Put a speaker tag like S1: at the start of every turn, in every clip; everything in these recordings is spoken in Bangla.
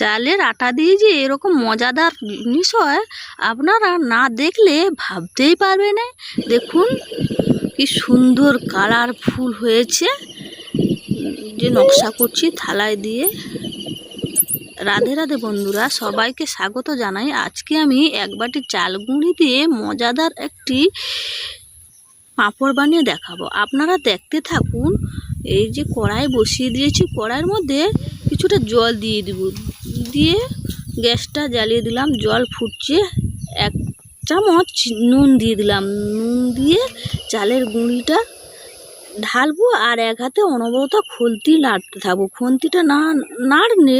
S1: চালের আটা দিয়ে যে এরকম মজাদার জিনিস হয়, আপনারা না দেখলে ভাবতেই পারবে না। দেখুন, কি সুন্দর কালারফুল হয়েছে। যে নকশা করছি থালায় দিয়ে। রাধে রাধে বন্ধুরা, সবাইকে স্বাগত জানাই। আজকে আমি এক বাটি চাল গুঁড়ি দিয়ে মজাদার একটি পাঁপড় বানিয়ে দেখাবো। আপনারা দেখতে থাকুন, এই যে কড়াই বসিয়ে দিয়েছি, কড়াইয়ের মধ্যে কিছুটা জল দিয়ে দিব। দিয়ে গ্যাসটা জ্বালিয়ে দিলাম, জল ফুটছে। এক চামচ নুন দিয়ে দিলাম। নুন দিয়ে চালের গুঁড়িটা ঢালবো আর এক হাতে অনবরত খুন্তি নাড়তে থাকব। খুন্তিটা না, নাড়লে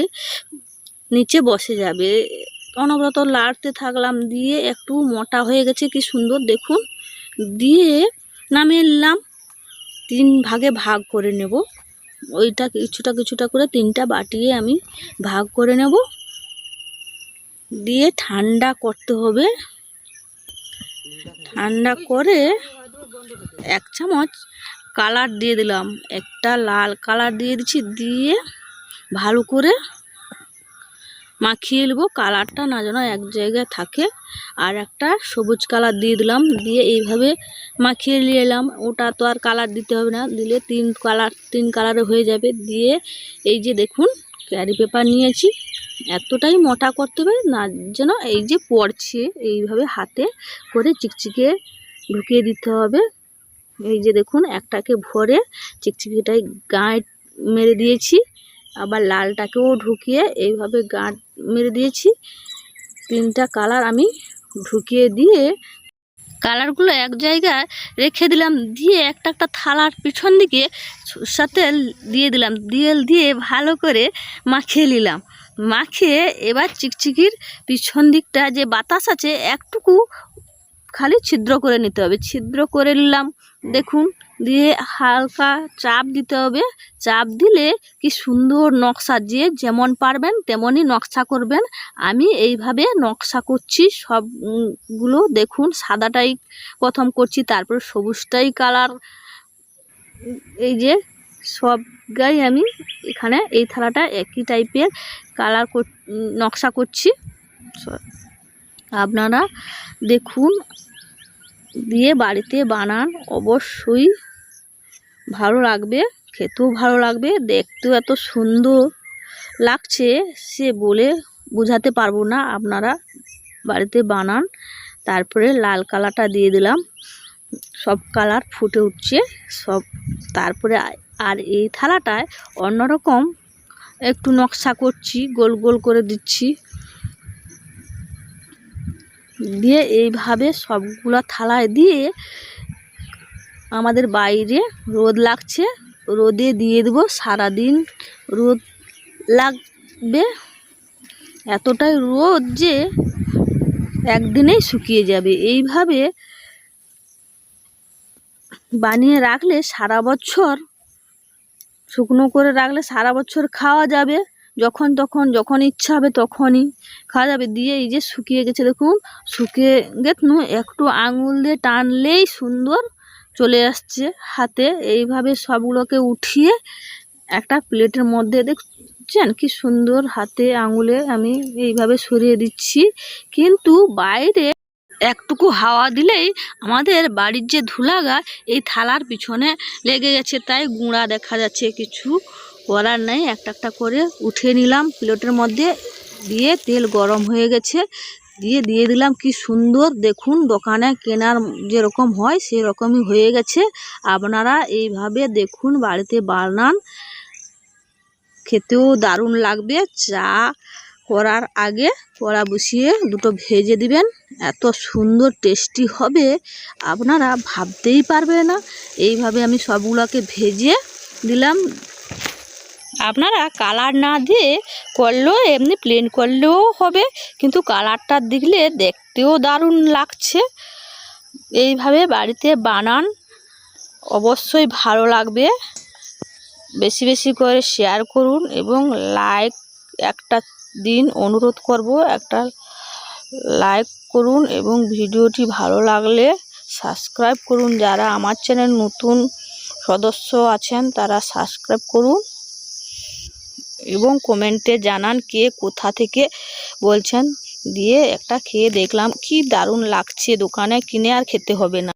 S1: নিচে বসে যাবে। অনবরত লাড়তে থাকলাম দিয়ে একটু মোটা হয়ে গেছে, কি সুন্দর, দেখুন। দিয়ে নামিয়ে নিলাম। তিন ভাগে ভাগ করে নেব। ওইটা কিছুটা কিছুটা করে তিনটা বাটিয়ে আমি ভাগ করে নেব। দিয়ে ঠান্ডা করতে হবে। ঠান্ডা করে এক চামচ কালার দিয়ে দিলাম। একটা লাল কালার দিয়ে দিচ্ছি। দিয়ে ভালো করে মাখিয়ে নেব। কালারটা না যেন এক জায়গায় থাকে। আর একটা সবুজ কালার দিয়ে দিলাম। দিয়ে এইভাবে মাখিয়ে নিয়ে এলাম। ওটা তো আর কালার দিতে হবে না। দিলে তিন কালার, তিন কালারে হয়ে যাবে। দিয়ে এই যে দেখুন, ক্যারি পেপার নিয়েছি। এতটাই মোটা করতে হবে না যেন এই যে পড়ছে, এইভাবে হাতে করে চিকচিকে ঢুকিয়ে দিতে হবে। এই যে দেখুন, একটাকে ভরে চিকচিকিটাই গাঁট মেরে দিয়েছি। আবার লালটাকেও ঢুকিয়ে এইভাবে গাঁট মেরে দিয়েছি। তিনটা কালার আমি ঢুকিয়ে দিয়ে কালারগুলো এক জায়গায় রেখে দিলাম, দিয়ে একটা একটা থালার পিছন দিকে সাথে দিয়ে দিলাম, দিয়ে দিয়ে ভালো করে মাখিয়ে নিলাম। মাখিয়ে এবার চিকচিকির পিছন দিকটা যে বাতাস আছে, একটুকু খালি ছিদ্র করে নিতে হবে। ছিদ্র করে নিলাম, দেখুন, দিয়ে হালকা চাপ দিতে হবে। চাপ দিলে কি সুন্দর নকশা, যে যেমন পারবেন তেমনই নকশা করবেন। আমি এইভাবে নকশা করছি, সবগুলো দেখুন, সাদাটাই প্রথম করছি, তারপর সবুজটাই কালার। এই যে সব গাই আমি এখানে এই থালাটা একই টাইপের কালার নকশা করছি। আপনারা দেখুন দিয়ে বাড়িতে বানান। অবশ্যই ভালো লাগবে, খেতেও ভালো লাগবে, দেখতেও এত সুন্দর লাগছে সে বলে বোঝাতে পারব না। আপনারা বাড়িতে বানান। তারপরে লাল কালারটা দিয়ে দিলাম। সব কালার ফুটে উঠছে, সব তারপরে আর এই থালাটায় অন্যরকম একটু নকশা করছি, গোল গোল করে দিচ্ছি। দিয়ে এইভাবে সবগুলো থালায় দিয়ে আমাদের বাইরে রোদ লাগছে। রোদে দিয়ে দেবো, সারাদিন রোদ লাগবে। এতটাই রোদ যে একদিনেই শুকিয়ে যাবে। এইভাবে বানিয়ে রাখলে সারা বছর, শুকনো করে রাখলে সারা বছর খাওয়া যাবে। যখন তখন, যখন ইচ্ছা হবে তখনই খাওয়া যাবে। দিয়ে এই যে শুকিয়ে গেছে, দেখুন, শুকিয়ে গেতনু, একটু আঙুল দিয়ে টানলেই সুন্দর চলে আসছে হাতে। এইভাবে সবগুলোকে উঠিয়ে একটা প্লেটের মধ্যে, দেখছেন কি সুন্দর হাতে আঙুলে আমি এইভাবে সরিয়ে দিচ্ছি। কিন্তু বাইরে একটুকু হাওয়া দিলেই আমাদের বাড়ির যে ধুলাগা, এই থালার পিছনে লেগে গেছে। তাই গুঁড়া দেখা যাচ্ছে কিছু। করার নেই, একটা একটা করে উঠে নিলাম প্লেটের মধ্যে দিয়ে তেল গরম হয়ে গেছে। দিয়ে দিয়ে দিলাম কি সুন্দর, দেখুন দোকানে কেনার যেরকম হয় সেরকমই হয়ে গেছে। আপনারা এইভাবে দেখুন বাড়িতে বানান, খেতেও দারুণ লাগবে। চা করার আগে কড়া বসিয়ে দুটো ভেজে দিবেন, এত সুন্দর টেস্টি হবে, আপনারা ভাবতেই পারবে না। এইভাবে আমি সবগুলোকে ভেজে দিলাম। আপনারা কালার না দিয়ে করলেও এমনি প্লেন করলেও হবে, কিন্তু কালারটা দিলে দেখতেও দারুণ লাগছে। এইভাবে বাড়িতে বানান, অবশ্যই ভালো লাগবে। বেশি বেশি করে শেয়ার করুন এবং লাইক একটা দিন অনুরোধ করব, একটা লাইক করুন এবং ভিডিওটি ভালো লাগলে সাবস্ক্রাইব করুন। যারা আমার চ্যানেল নতুন সদস্য আছেন, তারা সাবস্ক্রাইব করুন। এবং কমেন্টে জানান কে কোথা থেকে বলছেন। দিয়ে একটা খেয়ে দেখলাম, কি দারুণ লাগছে দোকানে, কিনে আর খেতে হবে না।